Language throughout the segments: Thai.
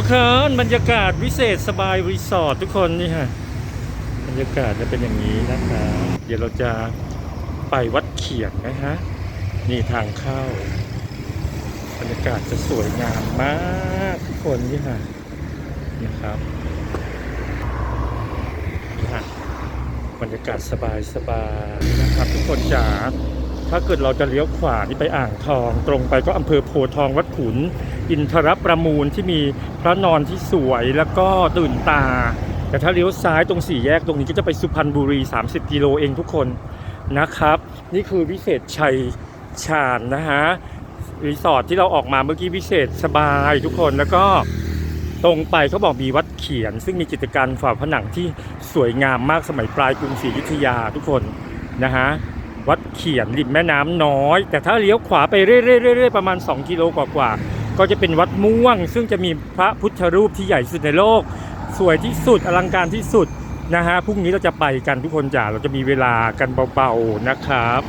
ทุกคนบรรยากาศวิเศษสบายรีสอร์ททุกคนนี่ฮะบรรยากาศจะเป็นอย่างนี้นะคะเดี๋ยวเราจะไปวัดเขียนนะฮะนี่ทางเข้า บรรยากาศจะสวยงามมากทุกคนนี่ฮะนะครับนี่ฮะบรรยากาศสบายสบายๆนะครับ ทุกคนจ๋าถ้าเกิดเราจะเลี้ยวขวานี่ไปอ่างทอง ตรงไปก็อำเภอโพทองวัดขุน อินทรประมูลที่มีพระนอนที่สวยแล้วก็ตื่นตา แต่ถ้าเลี้ยวซ้ายตรงสี่แยกตรงนี้ก็จะไปสุพรรณบุรี 30 กิโลเองทุกคนนะครับ นี่คือวิเศษชัยชาญนะฮะรีสอร์ทที่เราออกมาเมื่อกี้วิเศษสบายทุกคนแล้วก็ตรงไปเขาบอกมีวัดเขียน ซึ่งมีจิตรกรรมฝาผนังที่สวยงามมากสมัยปลายกรุงศรีอยุธยาทุกคนนะฮะวัดเขียนริมแม่น้ำน้อย แต่ถ้าเลี้ยวขวาไปเรื่อยๆๆๆประมาณ 2 กิโลกว่าๆ ก็จะเป็นวัดม่วง ซึ่งจะมีพระพุทธรูปที่ใหญ่สุดในโลก สวยที่สุดอลังการที่สุดนะฮะพรุ่งนี้เราจะไปกันทุกคนจ๋าเราจะมีเวลากันเบาๆนะครับ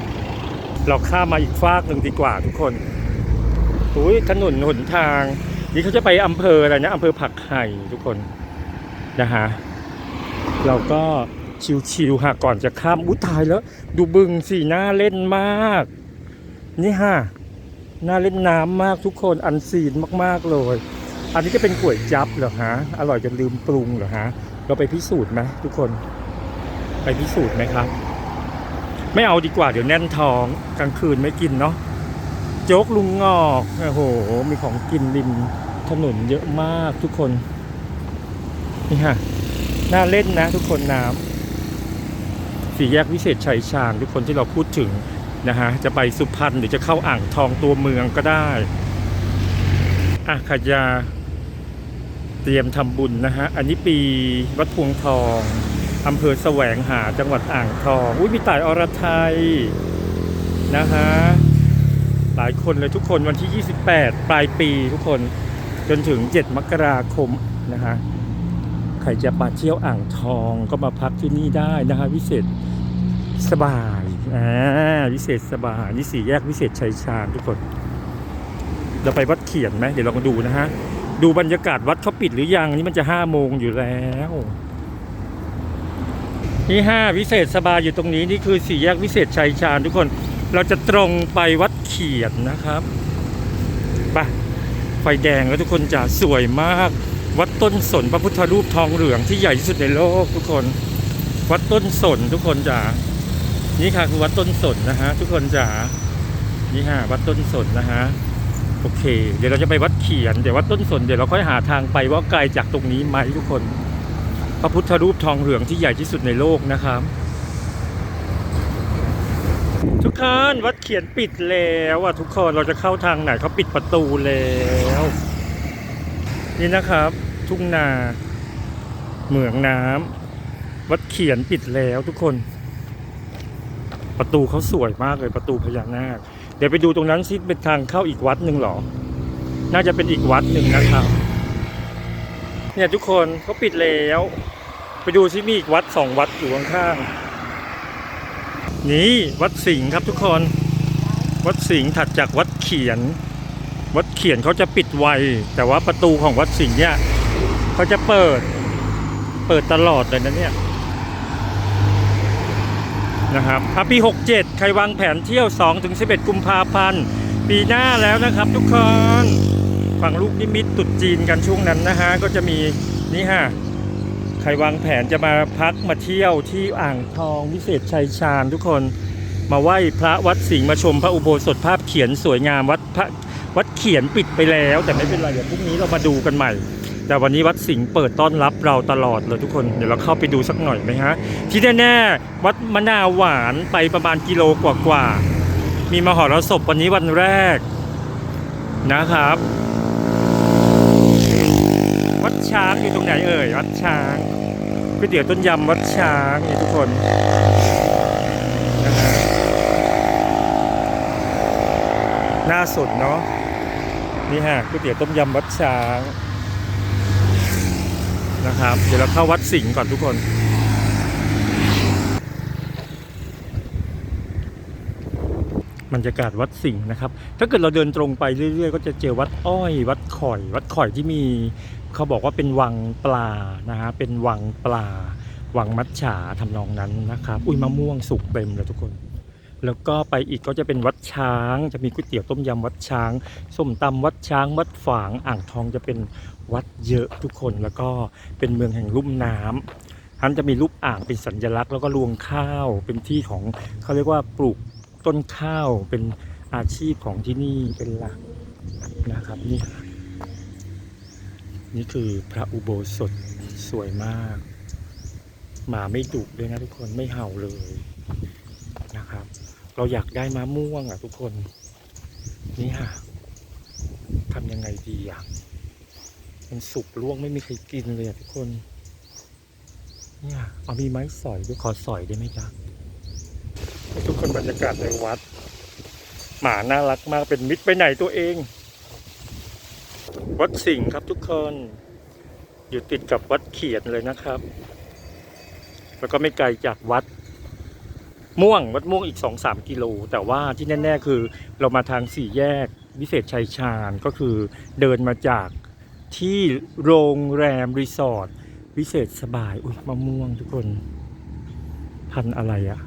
เราข้ามมาอีกฟากหนึ่งดีกว่าทุกคนอุ้ยถนนหนทางนี่เขาจะไปอำเภออะไรนะอำเภอผักไห่ทุกคนนะฮะเราก็ชิวๆหากก่อนจะข้ามอุ้ยตายแล้ว ดูบึงสิน่าเล่นมาก นี่ฮะ น่าเล่นน้ำมากทุกคนอันซีนมากๆเลย อันนี้จะเป็นก๋วยจั๊บเหรอฮะ อร่อยจนลืมปรุงเหรอฮะ เราไปพิสูจน์ไหมทุกคน ไปพิสูจน์ไหมครับ ไม่เอาดีกว่าเดี๋ยวแน่นท้องกลางคืนไม่กินเนาะ โจ๊กลุงงอกโอ้โห มีของกินริมถนนเยอะมากทุกคน นี่ฮะ น่าเล่นนะทุกคนน้ำสี่แยกวิเศษชัยชาญทุกคนที่เราพูดถึง นะฮะจะไปสุพรรณหรือจะเข้าอ่างทองตัวเมืองก็ได้อะขยาเตรียมทำบุญนะฮะ อันนี้ปีวัดพวงทองอำเภอแสวงหาจังหวัดอ่างทอง อุ้ยมีต่ายอรไทยนะฮะ หลายคนเลยทุกคนวันที่ 28 ปลายปีทุกคนจนถึง 7 มกราคมนะฮะ ใครจะมาเที่ยวอ่างทองก็มาพักที่นี่ได้นะฮะวิเศษ สบายอ่าวิเศษสบายนี่สี่แยกวิเศษชัยชาญทุกคน เราไปวัดเขียนไหมเดี๋ยวเรามาดูนะฮะ ดูบรรยากาศวัดเขาปิดหรือยังนี่มันจะห้าโมงอยู่แล้วนี่ห้าวิเศษสบายอยู่ตรงนี้นี่คือสี่แยกวิเศษชัยชาญทุกคน เราจะตรงไปวัดเขียนนะครับไปไฟแดงแล้วทุกคนจะสวยมาก วัดต้นสนพระพุทธรูปทองเหลืองที่ใหญ่ที่สุดในโลกทุกคน วัดต้นสนทุกคนจ๋า นี่ค่ะคือวัดต้นสนนะฮะทุกคนจ๋านี่ฮะวัดต้นสนนะฮะโอเค เดี๋ยวเราจะไปวัดเขียนเดี๋ยววัดต้นสนเดี๋ยวเราค่อยหาทางไปว่าไกลจากตรงนี้ไหมทุกคน พระพุทธรูปทองเหลืองที่ใหญ่ที่สุดในโลกนะครับทุกคนวัดเขียนปิดแล้วอะทุกคนเราจะเข้าทางไหนเขาปิดประตูแล้ว นี่นะครับ ทุ่งนาเหมืองน้ำวัดเขียนปิดแล้วทุกคน ประตูเขาสวยมากเลยประตูพญานาค เดี๋ยวไปดูตรงนั้นซิเป็นทางเข้าอีกวัดหนึ่งหรอ น่าจะเป็นอีกวัดหนึ่งนะครับ เนี่ยทุกคนเขาปิดแล้ว ไปดูซิมีอีกวัดสองวัดอยู่ข้างๆนี่วัดสิงห์ครับทุกคน วัดสิงห์ถัดจากวัดเขียน วัดเขียนเขาจะปิดไว แต่ว่าประตูของวัดสิงห์เนี่ยเขาจะเปิด เปิดตลอดเลยนะเนี่ย นะครับปี 67 ใครวางแผนเที่ยว2ถึง11 กุมภาพันธ์ ปีหน้าแล้วนะครับทุกคนฝั่งลูกนิมิตตุดจีนกันช่วงนั้นนะฮะ ก็จะมีนี่ฮะ ใครวางแผนจะมาพักมาเที่ยวที่อ่างทองวิเศษชัยชาญทุกคนมาไหว้พระวัดสิงห์มาชมพระอุโบสถภาพเขียนสวยงามวัดพระวัดเขียนปิดไปแล้ว แต่ไม่เป็นไรเดี๋ยวพรุ่งนี้เรามาดูกันใหม่ แต่วันนี้วัดสิงห์เปิดต้อนรับเราตลอดเลยทุกคนเดี๋ยวเราเข้าไปดูสักหน่อยไหมฮะ ที่แน่ๆวัดมะนาวหวานไปประมาณกิโลกว่าๆมีมหรสพวันนี้วันแรกนะครับ วัดช้างอยู่ตรงไหนเอ่ยวัดช้างก๋วยเตี๋ยวต้นยำวัดช้างนี่ทุกคนนะฮะน่าสนเนาะนี่ฮะก๋วยเตี๋ยวต้มยำวัดช้าง นะครับ เดี๋ยวเราเข้าวัดสิงห์ก่อนทุกคน บรรยากาศวัดสิงห์นะครับ ถ้าเกิดเราเดินตรงไปเรื่อยๆ ก็จะเจอวัดอ้อย วัดข่อย วัดข่อยที่มีเขาบอกว่าเป็นวังปลานะฮะเป็นวังปลา วังมัจฉาทำนองนั้นนะครับ อุ้ยมะม่วงสุกเต็มเลยทุกคน แล้วก็ไปอีกก็จะเป็นวัดช้าง จะมีก๋วยเตี๋ยวต้มยำวัดช้างส้มตำวัดช้าง วัดฝางอ่างทองจะเป็นวัดเยอะทุกคน แล้วก็เป็นเมืองแห่งลุ่มน้ำท่านจะมีรูปอ่างเป็นสัญลักษณ์แล้วก็รวงข้าวเป็นที่ของเขาเรียกว่าปลูกต้นข้าวเป็นอาชีพของที่นี่เป็นหลักนะครับนี่นี่คือพระอุโบสถสวยมาก หมาไม่ดุเลยนะทุกคนไม่เห่าเลย เราอยากได้มะม่วงอะทุกคน นี่ค่ะทำยังไงดีอะมันสุกล่วงไม่มีใครกินเลยอะทุกคน เนี่ยเอามีไม้สอยด้วยขอสอยได้ไหมจ๊ะทุกคนบรรยากาศในวัด หมาน่ารักมากเป็นมิตรไปไหนตัวเอง วัดสิงห์ครับทุกคน อยู่ติดกับวัดเขียนเลยนะครับ แล้วก็ไม่ไกลจากวัด ม่วงวัดม่วงอีกสองสามกิโล แต่ว่าที่แน่ ๆ คือเรามาทางสี่แยกวิเศษชัยชาญก็คือเดินมาจากที่โรงแรมรีสอร์ทวิเศษสบายอุ้ยมะม่วงทุกคน พันอะไรอะ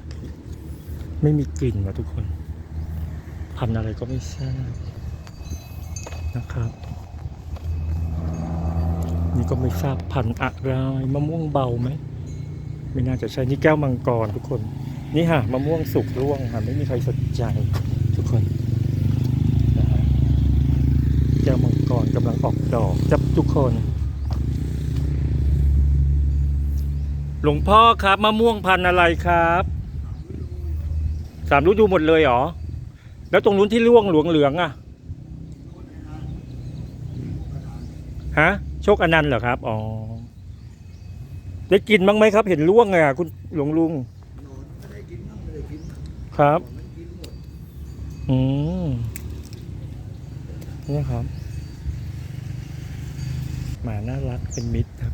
ไม่มีกลิ่นนะทุกคน พันอะไรก็ไม่ทราบนะครับ นี่ก็ไม่ทราบพันอะไรมะม่วงเบาไหมไม่น่าจะใช่นี่แก้วมังกรทุกคน นี่ฮะมะม่วงสุกร่วงค่ะไม่มีใครสนใจทุกคนนะฮะแก้วมังกรกำลังออกดอกจับทุกคน หลวงพ่อครับมะม่วงพันธุ์อะไรครับสามฤดูหมดเลยเหรอ แล้วตรงนู้นที่ร่วงหลวงเหลืองๆอะฮะ โชคอนันต์เหรอครับ อ๋อ ได้กินบ้างไหมครับ เห็นร่วงเลยอะคุณหลวงลุง ครับ อืม นี่ครับ หมาน่ารักเป็นมิตรครับ